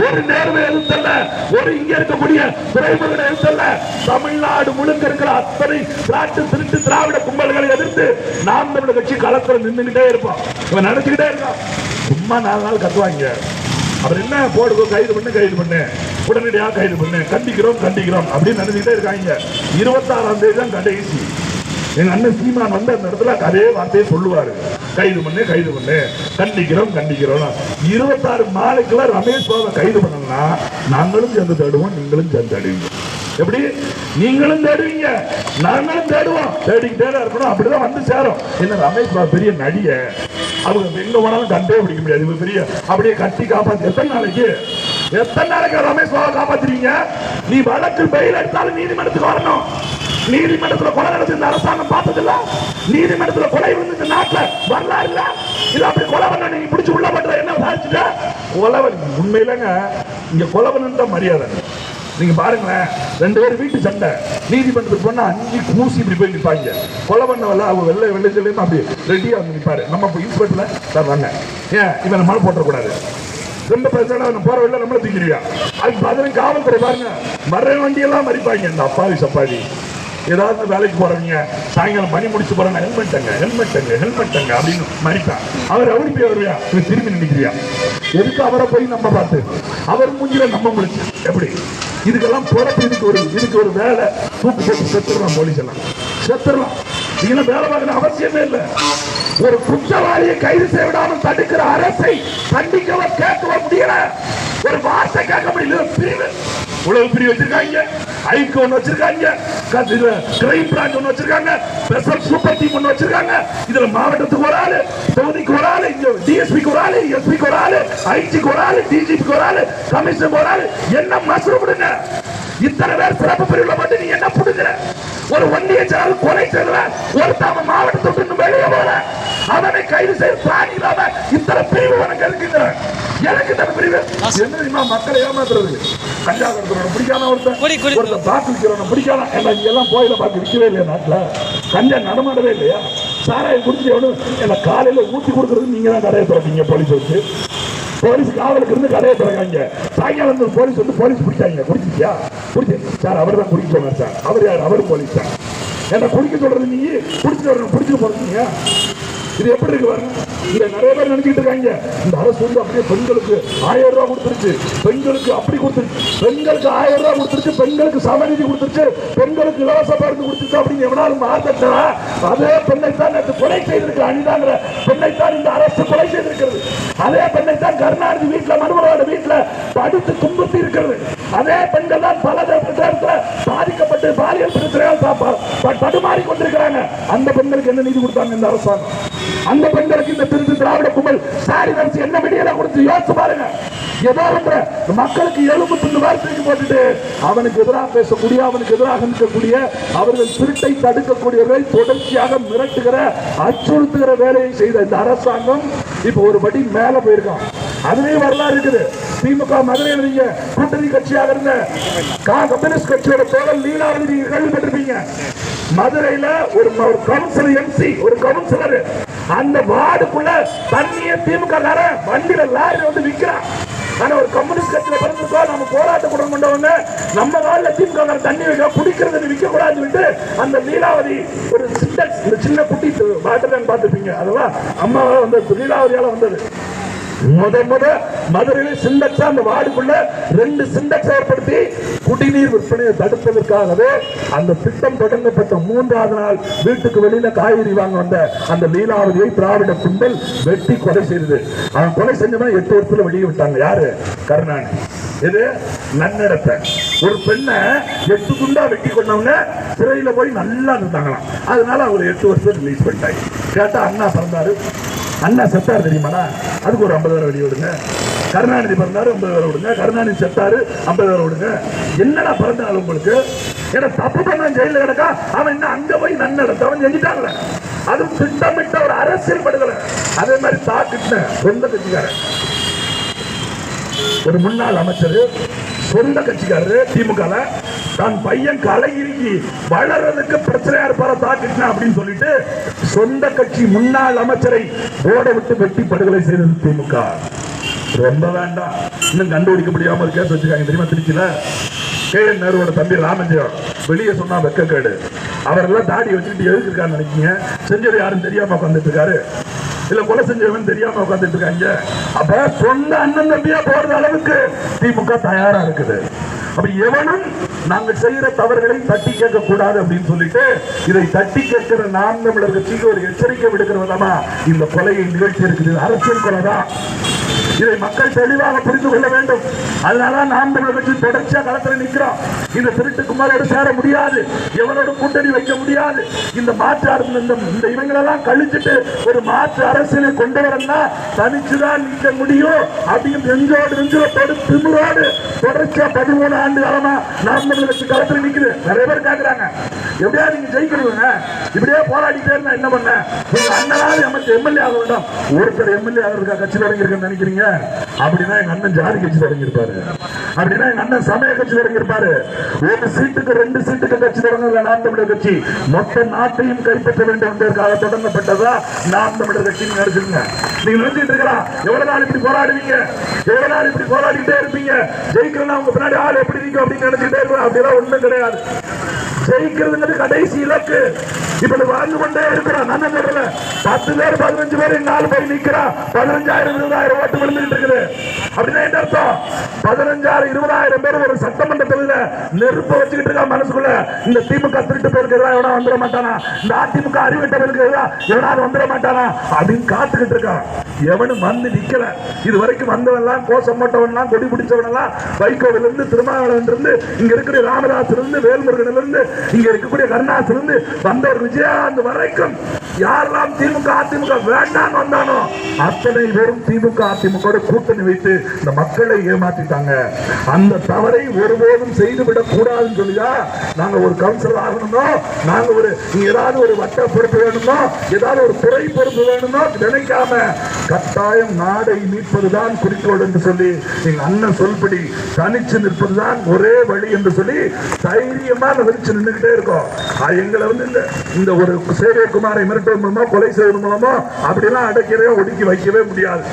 ஒரு நேர்மை எதிர்த்தல்ல ஒரு இங்க இருக்கக்கூடிய துறைமுகனை எதிர்த்தல்ல தமிழ்நாடு முழுக்க இருக்கிற அத்தனை திராட்டு திருட்டு திராவிட கும்பல்களை எதிர்த்து நாம் தமிழ் கட்சி களத்துல நின்றுகிட்டே இருப்போம் இவன் நினைச்சுக்கிட்டே இருக்கான். சும்மா நாலு நாள் கத்துவாங்க. அவர் என்ன போடுவோம் கைது பண்ணு கைது பண்ணு. உடனடியாக கைது பண்ணு. கண்டிக்கிறோம் கண்டிக்கிறோம் அப்படின்னு நினைச்சுக்கிட்டே இருக்காங்க. இருபத்தாறாம் தேதி தான் கடைசி. எங்க அண்ணன் சீமான் வந்து அந்த இடத்துல அதே வார்த்தையை சொல்லுவாரு. கைது பண்ணு கைது பண்ணு. கண்டிக்கிறோம் கண்டிக்கிறோம் இருபத்தாறு மாலைக்குள்ள ரமேஷ் பாபா கைது பண்ணணும்னா நாங்களும் சேர்ந்து தேடுவோம் நீங்களும் சேர்ந்து தேடுவீங்க. எப்படி? நீங்களும் தேடுவீங்க நாங்களும் தேடுவோம். தேடிக்கிட்டே தான் இருக்கணும். அப்படிதான் வந்து சேரும். என்ன ரமேஷ் பாபா பெரிய நடிகை. அவங்க எங்க போனாலும் கண்டே பிடிக்க முடியாது. இவங்க பெரிய அப்படியே கட்டி காப்பாத்து. எத்தனை நாளைக்கு? எத்தனை நாளைக்கு ரமேஷ் பாபா காப்பாத்துறீங்க நீ வழக்கு பெயில் எடுத்தாலும் நீதிமன்றத்துக்கு வரணும். நீதிமன்றத்துல கொலை நடந்து இந்த அரசாங்கம் பார்த்ததில்ல. நீதிமன்றத்துல கொலை வந்து இந்த நாட்டுல வரலாறு இல்ல. இது அப்படி கொலை பண்ண நீங்க பிடிச்சி உள்ள பண்ற என்ன சாதிச்சுட்ட? கொலவன் உண்மையிலங்க இங்க கொலவன் மரியாதை. நீங்க பாருங்களேன் ரெண்டு பேரும் வீட்டு சண்டை. நீதிமன்றத்துக்கு போனா அஞ்சு கூசி இப்படி போய் நிற்பாங்க கொலை பண்ணவல்ல அவங்க வெள்ளை வெள்ளைச்சலையும் அப்படி ரெடியா வந்து நிற்பாரு நம்ம இப்போ இன்ஸ்பெக்டர்ல சார் வாங்க ஏன்? இவனை மழை போட்டக்கூடாது ரொம்ப பிரச்சனை அவன் போற வழியில நம்மள தூக்கிடுவியா? அதுக்கு பதிலும் காவல்துறை பாருங்க. மர வண்டியெல்லாம் மறிப்பாங்க. இந்த அப்பாவி சப்பாதி. ஏதாவது வேலைக்கு போறவங்க சாயங்காலம் மணி முடிச்சு போறாங்க ஹெல்மெட்டுங்க ஹெல்மெட்டுங்க ஹெல்மெட்டுங்க அப்படின்னு மறிப்பான் அவர் அவடி போய் வருவியா? இவன் திரும்பி நினைக்கிறியா? எதுக்கு அவரை போய் நம்ம பார்த்து? அவர் மூஞ்சில நம்ம முடிச்சு எப்படி? இதுக்கெல்லாம் போறப்ப இதுக்கு ஒரு இதுக்கு ஒரு வேலை. தூக்கு போட்டு செத்துடலாம் போலீஸ் எல்லாம். செத்துடலாம். இதெல்லாம் வேலை பார்க்கணும் அவசியமே இல்லை. ஒரு குற்றவாளியை கைது செய்ய விடாமல் தடுக்கிற அரசை தண்டிக்கவர் கேட்கவர் முடியல. ஒரு வார்த்தை கேட்க முடியல. பிரிவு. உளவு பிரிவு வச்சிருக்காங்க. ஐக்கு ஒன்று வச்சிருக்காங்க. கிரைம் பிரான்ச் ஒன்று வச்சிருக்காங்க. ஸ்பெஷல் சூப்பர் டீம் ஒன்று வச்சிருக்காங்க. இதுல மாவட்டத்துக்கு ஒரு ஆளு தொகுதிக்கு ஒரு ஆளு டிஎஸ்பிக்கு ஒரு ஆளு எஸ்பிக்கு ஒரு ஆளு ஐஜிக்கு ஒரு ஆளு டிஜிபிக்கு ஒரு ஆளு கமிஷனுக்கு ஒரு ஆளு. என்ன மசூர் விடுங்க இத்தனை பேர் சிறப்பு பிரிவுல மட்டும் நீ என்ன புடுங்குற? ஒரு ஒன்றிய செயலாளர் கொலை செய்யல ஒருத்தாம மாவட்டத்துக்கு வெளியே போல அவனை கைது செய்ய பிராணி இல்லாம இத்தனை பிரிவு உனக்கு இருக்குங்கிற எனக்கு இந்த பிரிவு என்ன தெரியுமா? மக்களை ஏமாத்துறது? கஞ்சா கடத்துறவன பிடிக்காம ஒருத்தன். ஒருத்தன் பாக்கு விற்கிறவன பிடிக்காம ஏன்னா இங்க எல்லாம் போயில பாக்கு விற்கவே இல்லையா நாட்டுல? கஞ்சா நடமாடவே இல்லையா? சாராயம் குடிச்சு எவனும் என்ன காலையில ஊத்தி கொடுக்கறது நீங்க தான் கடையை திறப்பீங்க போலீஸ் வச்சு. போலீஸ் காவலுக்கு இருந்து கடையை திறக்காங்க. சாயங்காலம் போலீஸ் வந்து போலீஸ் பிடிச்சாங்க குடிச்சியா குடிச்சு சார் அவர் தான் குடிக்க சொன்னார் சார். அவர் யார்? அவர் போலீஸ் சார். என்ன குடிக்க சொல்றது நீ? குடிச்சு வரணும். குடிச்சு போறீங்க இது எப்படி இருக்கு பாருங்க? இதை நிறைய பேர் நினைச்சிட்டு இருக்காங்க. இந்த அரசு வந்து அப்படியே பெண்களுக்கு ஆயிரம் ரூபாய் கொடுத்துருச்சு. பெண்களுக்கு அப்படி கொடுத்துருச்சு. பெண்களுக்கு ஆயிரம் ரூபாய் கொடுத்துருச்சு. பெண்களுக்கு சமநிதி கொடுத்துருச்சு. பெண்களுக்கு இலவச மருந்து கொடுத்துருச்சு அப்படின்னு எவனாலும் மாத்தட்டா அதே பெண்ணை தான் நேற்று கொலை செய்திருக்கு அனிதாங்கிற பெண்ணை தான் இந்த அரசு கொலை செய்திருக்கிறது. அதே பெண்ணை தான் கருணாநிதி வீட்டில் மனுமலோட வீட்டில் படித்து துன்புறுத்தி இருக்கிறது. அதே பெண்கள் தான் பல பாதிக்கப்பட்டு பாலியல் தடுமாறி கொண்டிருக்கிறாங்க அந்த பெண்களுக்கு என்ன நீதி கொடுத்தாங்க இந்த அரசாங்கம்? அந்த பெண்களுக்கு இந்த திருச்சி திராவிட கும்பல் சாரி வரிசை என்ன விடியல கொடுத்து யோசிச்சு பாருங்க. ஏதோ ஒன்று மக்களுக்கு எலும்பு துண்டு வார்த்தைக்கு போட்டுட்டு அவனுக்கு எதிராக பேசக்கூடிய அவனுக்கு எதிராக நிற்கக்கூடிய அவர்கள் திருட்டை தடுக்கக்கூடியவர்கள் தொடர்ச்சியாக மிரட்டுகிற அச்சுறுத்துகிற வேலையை செய்த இந்த அரசாங்கம் இப்போ ஒரு படி மேல போயிருக்கான். அதுலயும் வரலாறு இருக்குது. திமுக மதுரையில் நீங்க கூட்டணி கட்சியாக இருந்த கா கம்யூனிஸ்ட் கட்சியோட தோழர் லீலாவதி நீங்க கேள்விப்பட்டிருப்பீங்க. மதுரையில ஒரு ஒரு கவுன்சிலர் எம்சி ஒரு கவுன்சிலர் அந்த வார்டுக்குள்ள தண்ணிய திமுக வண்டியில லாரி வந்து விற்கிறான் ஆனா ஒரு கம்யூனிஸ்ட் கட்சியில பிறந்திருக்கோம் நம்ம போராட்ட குடும்பம் கொண்டவங்க நம்ம வாழ்ல திமுக தண்ணி வைக்க குடிக்கிறது விற்க கூடாதுன்னு அந்த லீலாவதி ஒரு சிண்டக்ஸ் இந்த சின்ன குட்டி வாட்டர் பார்த்துருப்பீங்க அதெல்லாம் அம்மாவா வந்தது லீலாவதியால வந்தது. முத முத மதுரையில் சிண்டக்ஸா அந்த வார்டுக்குள்ள ரெண்டு சிண்டக்ஸ் ஏற்படுத்தி குடிநீர் விற்பனையை தடுப்பதற்காகவே அந்த திட்டம் தொடங்கப்பட்ட மூன்றாவது நாள் வீட்டுக்கு வெளியில காய்கறி வாங்க வந்த அந்த லீலாவதியை திராவிட கும்பல் வெட்டி கொலை செய்தது. அவன் கொலை செஞ்சவன் எட்டு வருஷத்துல வெளியே விட்டாங்க. யாரு? கருணாநிதி. இது நன்னடத்தை. ஒரு பெண்ணை எட்டு குண்டா வெட்டி கொண்டவங்க சிறையில போய் நல்லா இருந்தாங்களாம். அதனால அவர் எட்டு வருஷம் ரிலீஸ் பண்ணிட்டாங்க. கேட்டா அண்ணா பிறந்தாரு. அண்ணா செத்தார் தெரியுமாடா? அதுக்கு ஒரு ஐம்பதாயிரம் வெளியே விடுங்க. கருணாநிதி பிறந்தாரு ஐம்பது பேர் விடுங்க. கருணாநிதி செத்தாரு ஐம்பது பேர் விடுங்க. என்னடா பிறந்தாலும் உங்களுக்கு? ஏன்னா தப்பு பண்ண ஜெயில கிடக்கா? அவன் என்ன அங்க போய் நன்னடத்த அவன் அது அதுவும் திட்டமிட்ட ஒரு அரசியல் படுகலை. அதே மாதிரி தாக்கிட்ட சொந்த கட்சிக்காரன் ஒரு முன்னாள் அமைச்சர் சொந்த கட்சிக்காரரு திமுக தான் பையன் கலையிறங்கி வளர்றதுக்கு பிரச்சனையா இருப்பார தாக்கிட்டா அப்படின்னு சொல்லிட்டு சொந்த கட்சி முன்னாள் அமைச்சரை ஓட விட்டு வெட்டி படுகொலை செய்தது திமுக. ரொம்ப வேண்டாம். இன்னும் கண்டுபிடிக்க முடியாம ஒரு கேஸ் வச்சிருக்காங்க. தெரியுமா திருச்சியில? கே நேருவோட தம்பி ராமஞ்சயம் வெளியே சொன்னா வெக்கக்கேடு. அவரெல்லாம் தாடி வச்சுக்கிட்டு எதுக்கு இருக்கான்னு நினைக்கீங்க. செஞ்சது யாரும் தெரியாம உட்காந்துட்டு இருக்காரு இல்ல கொலை செஞ்சவன் தெரியாம உட்காந்துட்டு இருக்காங்க அப்ப சொந்த அண்ணன் தம்பியா போறது அளவுக்கு திமுக தயாரா இருக்குது. அப்ப எவனும் நாங்கள் செய்யற தவறுகளை தட்டி கேட்க கூடாது அப்படின்னு சொல்லிட்டு இதை தட்டி கேட்கிற நாம் நம்மளுக்கு கட்சிக்கு ஒரு எச்சரிக்கை விடுக்கிற விதமா இந்த கொலையை நிகழ்ச்சி இருக்குது. அரசியல் கொலை தான் இதை மக்கள் தெளிவாக புரிந்து கொள்ள வேண்டும். அதனால நாம் தமிழர் கட்சி தொடர்ச்சியா களத்தில் நிற்கிறோம். இந்த திருட்டு குமாரோடு சேர முடியாது. எவனோட கூட்டணி வைக்க முடியாது. இந்த மாற்று இந்த இந்த இவங்களெல்லாம் கழிச்சுட்டு ஒரு மாற்று அரசியலை கொண்டு வரணும்னா தனிச்சுதான் நிற்க முடியும். அப்படின்னு நெஞ்சோடு நெஞ்சோடு திமிரோடு தொடர்ச்சியா பதிமூணு ஆண்டு காலமா நாற்பது லட்சம் கட்சி களத்தில் நிக்குது. நிறைய பேர் கேட்கிறாங்க எப்படியா நீங்க ஜெயிக்கிறீங்க? இப்படியே போராடிட்டே இருந்தா என்ன பண்ண? எங்க அண்ணனாவது எம்எல்ஏ எம்எல்ஏ ஆக வேண்டாம். ஒருத்தர் எம்எல்ஏ ஆகிறதுக்கா கட்சி தொடங்கியிருக்கேன்னு நினைக்கிறீங்க? அப்படின்னா எங்க அண்ணன் ஜாதி கட்சி தொடங்கியிருப்பாரு அப்படின்னா எங்க அண்ணன் சமய கட்சி தொடங்கியிருப்பாரு ஒரு சீட்டுக்கு ரெண்டு சீட்டுக்கு கட்சி தொடங்கல நாம் தமிழர் கட்சி. மொத்த நாட்டையும் கைப்பற்ற வேண்டும் என்பதற்காக தொடங்கப்பட்டதா நாம் தமிழர் கட்சி நீங்க நினைச்சிருங்க. நீங்க நினைச்சிட்டு இருக்கிறா எவ்வளவு நாள் இப்படி போராடுவீங்க? எவ்வளவு நாள் இப்படி போராடிட்டே இருப்பீங்க? ஜெயிக்கிறனா உங்க பின்னாடி ஆள் எப்படி நிற்கும் அப்படின்னு நினைச்சிட்டே இருக்கணும் அப்படிலாம் ஒண்ணும் கிடையாது. ஜெயிக்கிறதுங்கிறது கடைசி இலக்கு. இப்படி வாழ்ந்து கொண்டே இருக்கிறான் நல்ல நேரில் பத்து பேர் பதினஞ்சு பேர் நாலு பேர் நிக்கிறான் பதினஞ்சாயிரம் இருபதாயிரம் ஓட்டு விழுந்துட்டு இருக்குது அப்படின்னா என்ன அர்த்தம்? பதினஞ்சாயிரம் இருபதாயிரம் பேர் ஒரு சட்டமன்ற தொகுதியில நெருப்ப வச்சுக்கிட்டு இருக்கா மனசுக்குள்ள. இந்த திமுக திருட்டு பேருக்கு எவனா வந்துட மாட்டானா? இந்த அதிமுக அறிவிட்ட பேருக்கு எவனாவது வந்துட மாட்டானா? அப்படின்னு காத்துக்கிட்டு இருக்கான் எவனும் வந்து நிக்கல. இது வரைக்கும் வந்தவன்லாம் கோஷம் போட்டவன்லாம் கொடி பிடிச்சவனெல்லாம் வைகோவில் இருந்து திருமாவளவன் இருந்து இங்க இருக்கிற ராமதாஸ் இருந்து வேல்முருகன்ல இருந்து இங்க இருக்கக்கூடிய கருணாஸ் இருந்து வந்தவர் விஜயாந்த் வரைக்கும் யாரெல்லாம் திமுக அதிமுக வேண்டாம்னு வந்தானோ அத்தனை பேரும் திமுக அதிமுக கூட்டணி வைத்து இந்த மக்களை ஏமாத்திட்டாங்க. அந்த தவறை ஒருபோதும் செய்துவிடக் கூடாதுன்னு சொல்லியா? நாங்க ஒரு கவுன்சிலர் ஆகணுமோ? நாங்க ஒரு ஏதாவது ஒரு வட்ட பொறுப்பு வேணுமோ? ஏதாவது ஒரு துறை பொறுப்பு வேணுமோ? நினைக்காம கட்டாயம் நாடை மீட்பதுதான் குறிக்கோள் என்று சொல்லி எங்க அண்ணன் சொல்படி தனிச்சு நிற்பதுதான் ஒரே வழி என்று சொல்லி தைரியமா வெளிச்சு நின்றுகிட்டே இருக்கோம். அது எங்களை வந்து இந்த இந்த ஒரு சேவியகுமாரை மிரட்டுவது மூலமோ கொலை செய்வது மூலமோ அப்படிலாம் அடைக்கவே ஒடுக்கி வைக்கவே முடியாது.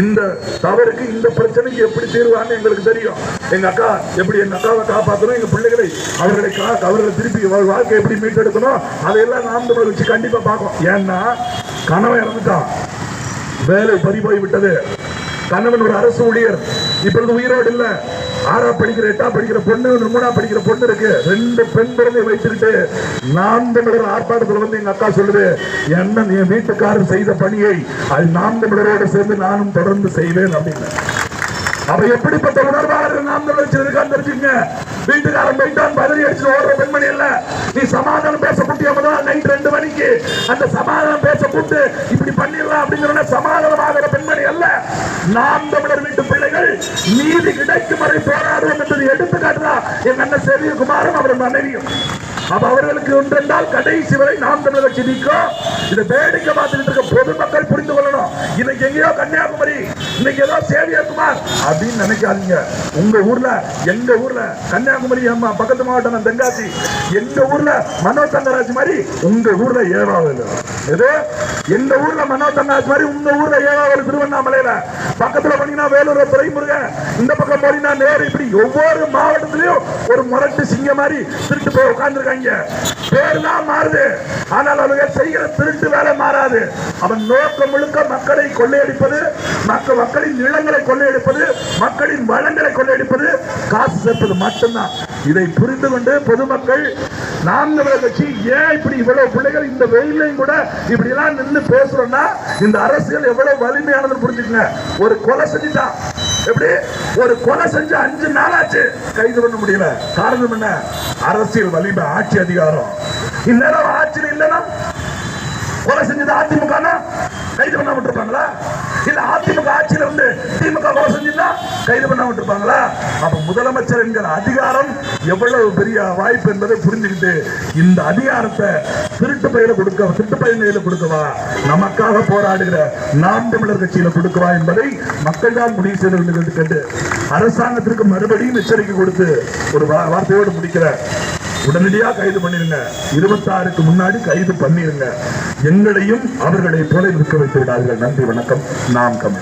இந்த தவறுக்கு இந்த பிரச்சனைக்கு எப்படி தீர்வான்னு எங்களுக்கு தெரியும். எங்க அக்கா எப்படி எங்க அக்காவை காப்பாற்றணும் எங்க பிள்ளைகளை அவர்களை கா அவர்களை திருப்பி வாழ்க்கை எப்படி மீட்டெடுக்கணும் அதையெல்லாம் நாம் தமிழர் வச்சு கண்டிப்பா பார்க்கணும். ஏன்னா கணவன் இறந்துட்டான். வேலை பறி போய் விட்டது. கணவன் ஒரு அரசு ஊழியர். இப்பொழுது உயிரோடு இல்ல. ஆறா படிக்கிற எட்டா படிக்கிற பொண்ணு மூணா படிக்கிற பொண்ணு இருக்கு. ரெண்டு பெண் குழந்தை வைத்துக்கிட்டு நாம் தமிழர் ஆர்ப்பாட்டத்தில் வந்து எங்க அக்கா சொல்லுது என்ன என் வீட்டுக்காரர் செய்த பணியை அது நாம் தமிழரோடு சேர்ந்து நானும் தொடர்ந்து செய்வேன் அப்படின்னு. அவ எப்படிப்பட்ட உணர்வாளர் நாம் தமிழர் வச்சிருக்கான்னு தெரிஞ்சுங்க வீட்டுக்காரன் போயிட்டான் பதவி அடிச்சு ஓடுற பெண்மணி இல்ல. நீ சமாதானம் பேச கூட்டிய நைட் ரெண்டு மணிக்கு? அந்த சமாதானம் பேச கூட்டு இப்படி பண்ணிடலாம் அப்படிங்கிற சமாதானம் ஆகிற அல்ல. நாம் தமிழர் வீட்டு பிள்ளைகள் நீதி கிடைக்கும் வரை போராடுவோம் என்பதை எடுத்துக்காட்டுதான் என் அண்ணன் சேவியகுமாரும் அவரது மனைவியும். அப்ப அவர்களுக்கு ஒன்றென்றால் கடைசி வரை நாம் தமிழர் கட்சி நிற்கும். இதை வேடிக்கை பார்த்துட்டு இருக்க பொதுமக்கள் இன்னைக்கு எங்கேயோ கன்னியாகுமரி இன்னைக்கு ஏதோ சேவியகுமார் அப்படின்னு நினைக்காதீங்க. உங்க ஊர்ல எங்க ஊர்ல கன்னியாகுமரி அம்மா பக்கத்து மாவட்டம் நான் தென்காசி எங்க ஊர்ல மனோ தங்கராஜ் மாதிரி உங்க ஊர்ல ஏவாவது எது எங்க ஊர்ல மனோ தங்கராஜ் மாதிரி உங்க ஊர்ல ஏவாவது திருவண்ணாமலையில. பக்கத்துல போனீங்கன்னா வேலூர் துறைமுருகன் இந்த பக்கம் போனீங்கன்னா நேரு இப்படி ஒவ்வொரு மாவட்டத்திலையும் ஒரு முரட்டு சிங்க மாதிரி திருட்டு போய் உட்கார்ந்துருக்காங்க. பேர் தான் மாறுது. ஆனால் அவங்க செய்கிற திருட்டு வேலை மாறாது. அவன் நோக்கம் முழுக்க மக்களை நிலங்களை கொள்ளையடிப்பது மக்கள் மக்களின் நிலங்களை கொள்ளையடிப்பது மக்களின் வளங்களை கொள்ளையடிப்பது காசு சேர்ப்பது மட்டும்தான். இதை புரிந்து கொண்டு பொதுமக்கள் நாம் கட்சி ஏன் இப்படி இவ்வளவு பிள்ளைகள் இந்த வெயிலையும் கூட இப்படி எல்லாம் நின்று பேசுறோம்னா இந்த அரசியல் எவ்வளவு வலிமையானதுன்னு புரிஞ்சுக்கங்க. ஒரு கொலை செஞ்சுட்டான் எப்படி? ஒரு கொலை செஞ்சு அஞ்சு நாளாச்சு கைது பண்ண முடியல. காரணம் என்ன? அரசியல் வலிமை ஆட்சி அதிகாரம். இந்நேரம் ஆட்சியில் இல்லைன்னா கொலை செஞ்சது அதிமுக கைது பண்ண விட்டுருப்பாங்களா? இல்ல அதிமுக ஆட்சியில இருந்து திமுக கொலை செஞ்சிருந்தா கைது பண்ண விட்டுருப்பாங்களா? அப்ப முதலமைச்சர் என்கிற அதிகாரம் எவ்வளவு பெரிய வாய்ப்பு என்பதை புரிஞ்சுக்கிட்டு இந்த அதிகாரத்தை திருட்டு பயில கொடுக்க திருட்டு பயில கொடுக்கவா? நமக்காக போராடுகிற நாம் தமிழர் கட்சியில கொடுக்கவா என்பதை மக்கள் தான் முடிவு செய்து வேண்டும் கேட்டு அரசாங்கத்திற்கு மறுபடியும் எச்சரிக்கை கொடுத்து ஒரு வா- வார்த்தையோடு முடிக்கிற உடனடியாக கைது பண்ணிருங்க. இருபத்தாறுக்கு முன்னாடி கைது பண்ணிருங்க. எங்களையும் அவர்களை போல இருக்க வைத்து விடார்கள் நன்றி வணக்கம். நாம் தமிழ்.